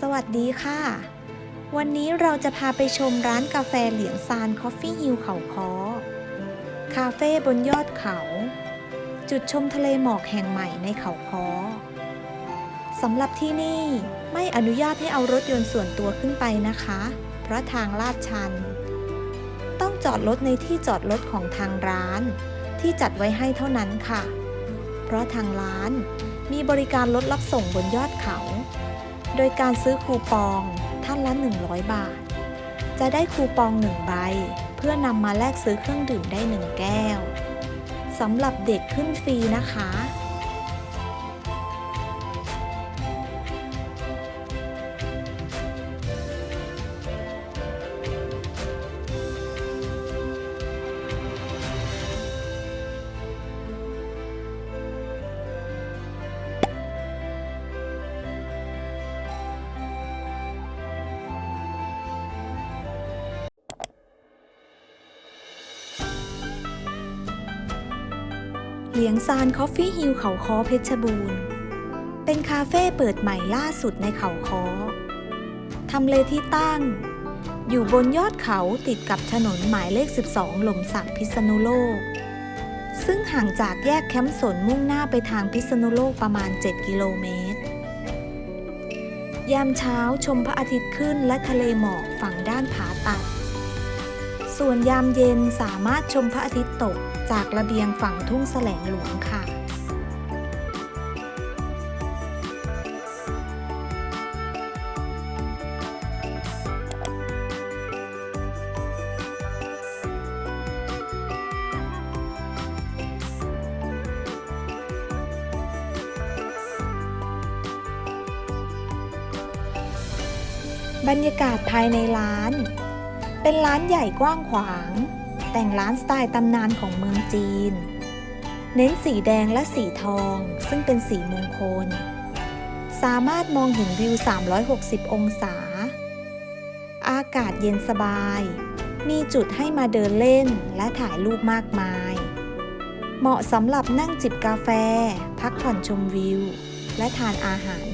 สวัสดีค่ะ วันนี้เราจะพาไปชมร้านกาแฟเหลียงซานคอฟฟี่ฮิลเขาคอคาเฟ่บนยอดเขา จุดชมทะเลหมอกแห่งใหม่ในเขาคอสำหรับที่นี่ไม่อนุญาตให้เอารถยนต์ส่วนตัวขึ้นไปนะคะ เพราะทางลาดชัน ต้องจอดรถในที่จอดรถของทางร้าน ที่จัดไว้ให้เท่านั้นค่ะ เพราะทางร้านมีบริการรถรับส่งบนยอดเขา โดยการซื้อคูปองท่านละ 100 บาท จะได้คูปอง 1 ใบ เพื่อนำมาแลกซื้อเครื่องดื่มได้ 1 แก้ว สำหรับเด็กขึ้นฟรีนะคะ เหลียงซานคอฟฟี่ฮิลเขาคอเพชรบูรณ์ เป็นคาเฟ่เปิดใหม่ล่าสุดในเขาคอทำเลที่ตั้ง อยู่บนยอดเขาติดกับถนนหมายเลข 12 หล่มสักพิษณุโลก ซึ่งห่างจากแยกแคมป์สนมุ่งหน้าไปทางพิษณุโลกประมาณ 7 กิโลเมตร ยามเช้าชมพระอาทิตย์ขึ้นและทะเลหมอกฝั่งด้านผาตัด ส่วนยามเย็นสามารถชมพระอาทิตย์ตกจากระเบียงฝั่งทุ่งแสลงหลวงค่ะบรรยากาศภายในร้าน เป็นร้านใหญ่กว้างขวาง แต่งร้านสไตล์ตำนานของเมืองจีน เน้นสีแดงและสีทอง ซึ่งเป็นสีมงคล สามารถมองเห็นวิว 360 องศา อากาศเย็นสบาย มีจุดให้มาเดินเล่นและถ่ายรูปมากมาย เหมาะสำหรับนั่งจิบกาแฟ พักผ่อนชมวิว และทานอาหาร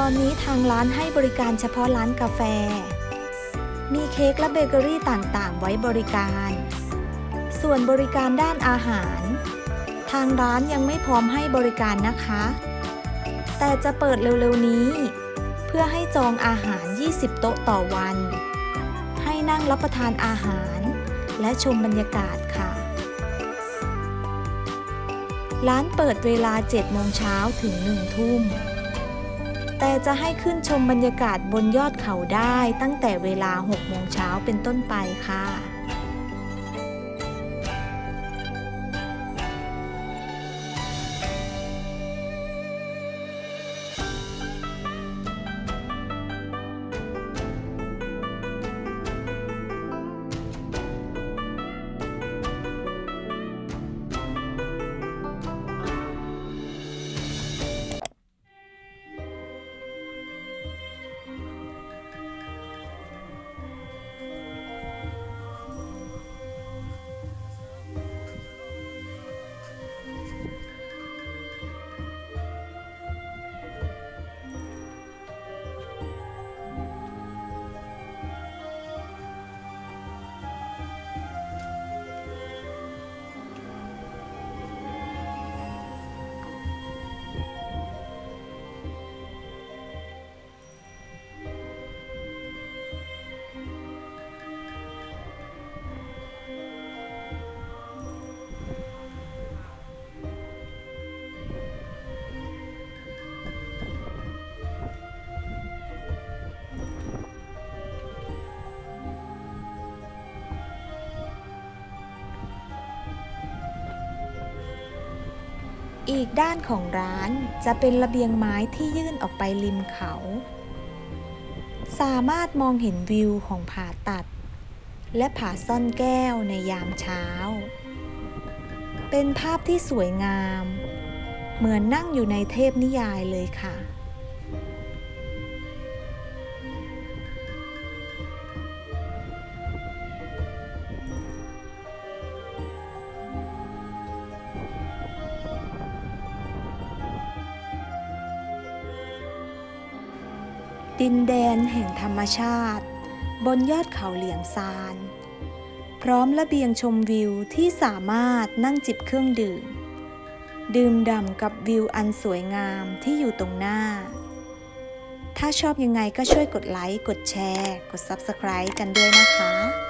ตอนนี้ทางร้านให้บริการเฉพาะร้านกาแฟ มีเค้กและเบเกอรี่ต่างๆ ไว้บริการ ส่วนบริการด้านอาหาร ทางร้านยังไม่พร้อมให้บริการนะคะ แต่จะเปิดเร็วๆนี้ เพื่อให้จองอาหาร 20 โต๊ะต่อวัน ให้นั่งรับประทานอาหาร และชมบรรยากาศค่ะ ร้านเปิดเวลา 7 โมงเช้าถึง 1 ทุ่ม แต่จะให้ขึ้นชมบรรยากาศบนยอดเขาได้ตั้งแต่เวลา 6 โมงเช้าเป็นต้นไปค่ะ อีกด้านของร้านจะเป็นระเบียงไม้ที่ยื่นออกไปริมเขา สามารถมองเห็นวิวของผาตัด และผาซ่อนแก้วในยามเช้า เป็นภาพที่สวยงาม เหมือนนั่งอยู่ในเทพนิยายเลยค่ะ ดินแดนแห่งธรรมชาติ บนยอดเขาเหลียงซาน พร้อมระเบียงชมวิวที่สามารถนั่งจิบเครื่องดื่ม ดื่มด่ำกับวิวอันสวยงามที่อยู่ตรงหน้า ถ้าชอบยังไงก็ช่วยกดไลค์ กดแชร์ กด Subscribe กันด้วยนะคะ